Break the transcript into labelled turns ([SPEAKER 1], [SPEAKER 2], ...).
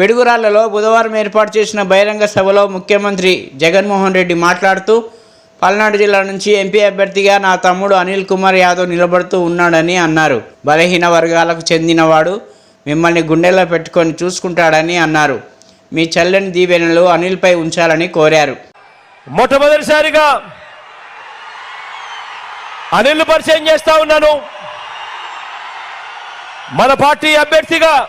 [SPEAKER 1] పిడుగురాళ్ళలో బుధవారం ఏర్పాటు చేసిన బహిరంగ సభలో ముఖ్యమంత్రి జగన్మోహన్ రెడ్డి మాట్లాడుతూ పల్నాడు జిల్లా నుంచి ఎంపీ అభ్యర్థిగా నా తమ్ముడు అనిల్ కుమార్ యాదవ్ నిలబడుతూ ఉన్నాడని అన్నారు. బలహీన వర్గాలకు చెందినవాడు మిమ్మల్ని గుండెల్లో పెట్టుకొని చూసుకుంటాడని అన్నారు. మీ చల్లని దీవెనలు అనిల్పై ఉంచాలని కోరారు.
[SPEAKER 2] మొట్టమొదటిసారిగా అనిల్ పరిచయం చేస్తా ఉన్నాను. మన పార్టీ అభ్యర్థిగా